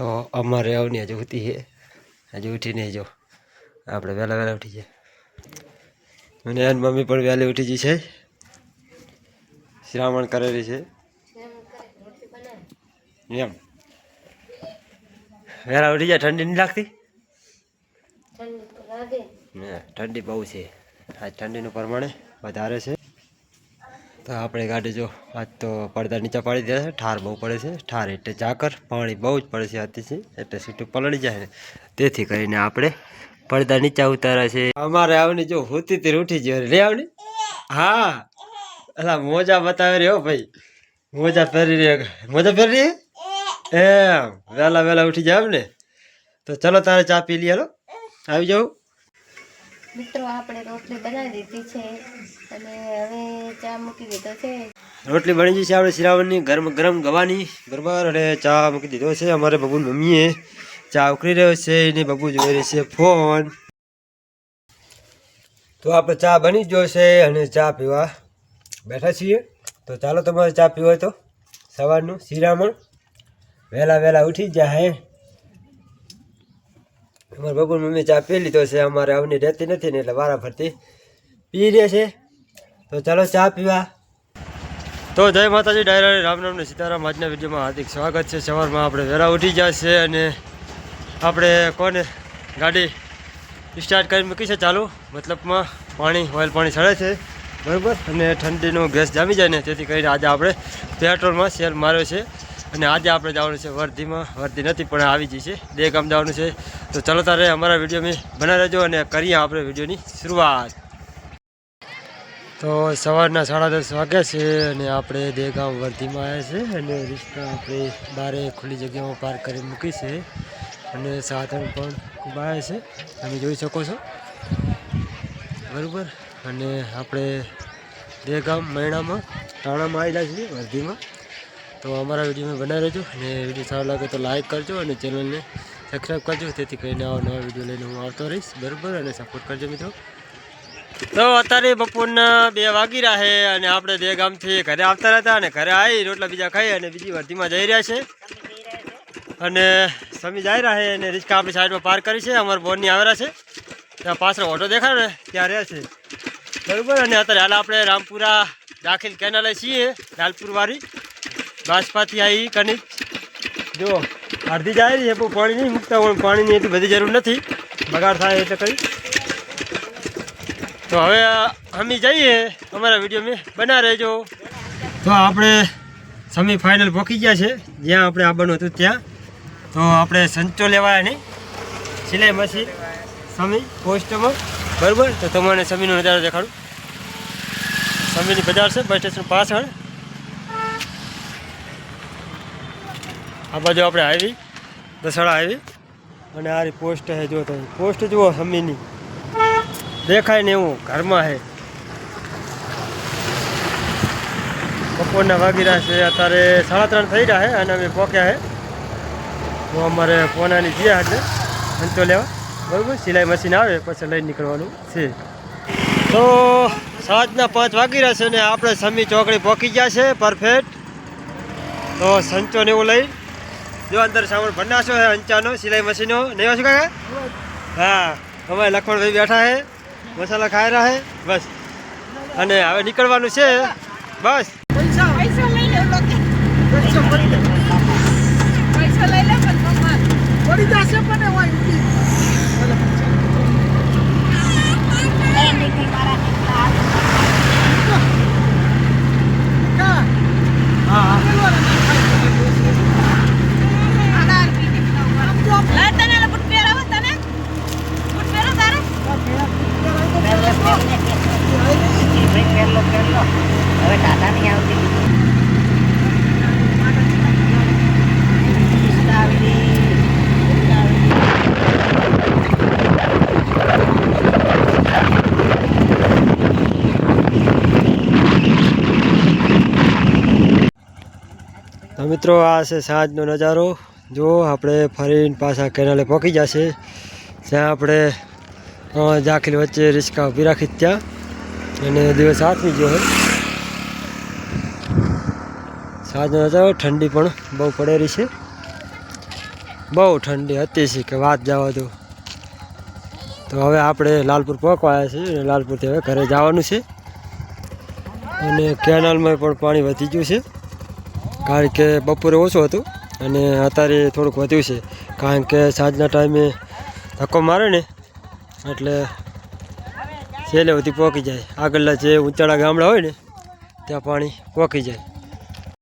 તો અમારે આવની હજુ ઉઠી છે. હજુ ઉઠી નહીં જો આપણે વહેલા વહેલા ઉઠી જાય અને એન મમ્મી પણ વહેલી ઉઠી ગઈ છે. શ્રાવણ કરેલી છે. એમ. વહેલા ઉઠી જાય ઠંડી નહીં લાગતી? ના ઠંડી બહુ છે. આજ ઠંડીનું પ્રમાણે વધારે છે. તો આપણે ગાડી જો આજ તો પડદા નીચે પાડી દીધા છે, ઠાર બહુ પડે છે, ઠાર એટલે ઝાકર પાણી બહુ જ પડે છે અતિશય એટલે સીટું પલળી જાય ને તેથી કરીને આપણે પડદા નીચે ઉતાર્યા છે. અમારે આવની જો હોતી તીર ઉઠી ગયો રે આવની. હા. અલા, મોજા બતાવે રહ્યો ભાઈ. મોજા પહેરી રહ્યો મોજા પહેરી રહી એમ. વહેલા વહેલા ઉઠી જાય ને. તો ચલો તારે ચા પી લઈએ આવી જાઉં. મિત્રો આપણે રોટલી બનાવી દીધી છે. અને હવે ચા મૂકી દીધો છે. રોટલી બની ગઈ છે આપણે શ્રાવણની. ગરમ ગરમ ગવાની. બરાબર અને ચા મૂકી દીધો છે. અમારે બબુ મમ્મીએ ચા ઉકળી રહ્યો છે. એની બબુ જોઈ રહી છે ફોન. તો આપણે ચા બની જ ગયો છે અને ચા પીવા બેઠા છીએ. તો ચાલો તમારે ચા પીવો હોય તો. સવારનું શિરામણ. વહેલા વહેલા ઉઠી જ જાય અમારા બબુ મમ્મી ચા પી લીધો છે અમારે આવની રહેતી નથી ને એટલે વારા ફરતી પી રહે છે. તો ચાલો ચા પીવા. તો જય માતાજી, ડાયરા રામનામને સીતારામ. આજના વિડીયોમાં હાર્દિક સ્વાગત છે. સવારમાં આપણે વેરા ઉઠી ગયા છે અને આપણે કોને ગાડી સ્ટાર્ટ કરી મૂકી છે ચાલુ? મતલબમાં પાણી ઓઇલ પાણી સડે છે. બરાબર? અને ઠંડીનો ગેસ જામી જાય ને તેથી કરીને આજે આપણે પેટ્રોલમાં સેલ માર્યો છે. અને આજે આપણે જવાનું છે વર્ધીમાં. વર્ધી નથી, પણ આવી જઈ છે. બે ગામ જવાનું છે. તો ચલો તારે અમારા વીડિયો મેં બનાવી રહેજો અને કરીએ આપણે વિડીયોની શરૂઆત. તો સવારના સાડા દસ વાગ્યા છે અને આપણે દેગામ વર્ધીમાં આવ્યા છે અને રિક્ષા આપણે બારે ખુલ્લી જગ્યામાં પાર્ક કરી મૂકી છે અને સાધન પણ ખૂબ આવ્યા છે. તમે જોઈ શકો છો. બરાબર? અને આપણે દેગામ મહિનામાં ટાણામાં આવેલા છીએ વર્ધીમાં. તો અમારા વીડિયો બનાવી રહેજો અને વીડિયો સારો લાગે તો લાઇક કરજો અને ચેનલને સબસ્ક્રાઈબ કરજો. તેથી કરીને આવા નવા વીડિયો લઈને હું આવતો રહીશ. બરાબર? અને સપોર્ટ કરજો મિત્રો. તો અત્યારે બપોરના બે વાગી રહ્યા છે અને આપણે બે ગામથી ઘરે આવતા હતા અને ઘરે આવી રોટલા બીજા ખાઈ અને બીજી વર્ધીમાં જઈ રહ્યા છે. અને સમી જઈ રહ્યા છે અને રિક્ષા આપણી સાઈડમાં પાર્ક કરી છે. અમારા બોનની આવેલા છે. ત્યાં પાછળ ઓટો દેખાય ને, ત્યાં રહ્યા છે. બરાબર? અને અત્યારે હાલ આપણે રામપુરા દાખલ કેનાલે છીએ લાલપુર વાળી આવી કનિક જો, અડધી જાય છે પણ પાણી નહીં મૂકતા પણ પાણીની એટલી બધી જરૂર નથી. બગાડ થાય એટલે કંઈ તો હવે, અમે જઈએ. અમારા વીડિયો મેં બના રહેજો. તો આપણે સમી ફાઇનલ પહોંચી ગયા છે. જ્યાં આપણે આવવાનું હતું ત્યાં. તો આપણે સંચો લેવાયા નહીં. સિલાઈ મશીન, સમી પોસ્ટમાં બરાબર? તો તમારે સમીનો નજારો દેખાડું. સમીની બજાર છે બસ સ્ટેશન પાછળ. આ બાજુ આપણે આવી. દસડા આવી. અને આ પોસ્ટ છે જો પોસ્ટ જુઓ સમીની દેખાય ને એવું. ઘરમાં છે બપોરના વાગી રહ્યા છે. અત્યારે સાડા ત્રણ થઈ રહ્યા છે અને અમે પહોંચ્યા છે તો અમારે પોનાની ગયા એટલે અંતો લેવા. બરાબર? સિલાઈ મશીન આવે, પછી લઈને નીકળવાનું છે. તો સાંજના પાંચ વાગી રહ્યા છે ને આપણે સમી ચોકડી પહોંચી ગયા છે. પરફેક્ટ. તો સંચોને એવું લઈ. જો અંદર સામાન ભરનાશો હે અંચાનો સિલાઈ મશીનો. નહીં હશે કાકા? હા અમારે લખમણભાઈ બેઠા હે મસાલા ખાઈ રહ્યા હે બસ. અને હવે નીકળવાનું છે બસ. પૈસા લઈ લે પણ પડી જશે પણ એવા ઊંધી. કા? હા હા આમ જો પહેલો પહેલો હવે ટાટા નહીં આવતી રિક્ષા આવી ગઈ, રિક્ષા આવી ગઈ. તો મિત્રો, આ છે સાંજનો નજારો. જો, આપણે ફરીને પાછા કેનાલે પહોંચી જશે. ત્યાં આપણે જાખીલ વચ્ચે રિસ્કા ઊભી રાખી ત્યાં અને દિવસ આથમી ગયો હોય. સાંજનો નજારો, ઠંડી પણ બહુ પડેલી છે. બહુ ઠંડી હતી છે, કે વાત જવા દો. તો હવે આપણે લાલપુર પહોંચવા આવ્યા છીએ અને લાલપુરથી હવે ઘરે જવાનું છે. અને કેનાલમાં પણ પાણી વધી ગયું છે. કારણ કે બપોરે ઓછું હતું અને અત્યારે થોડુંક વધ્યું છે. કારણ કે સાંજના ટાઈમે ધક્કો મારે ને, એટલે છેલ્લે સુધી પહોંચી જાય. આગળના જે ઊંચાળા ગામડા હોય ને, ત્યાં પાણી પહોંચી જાય.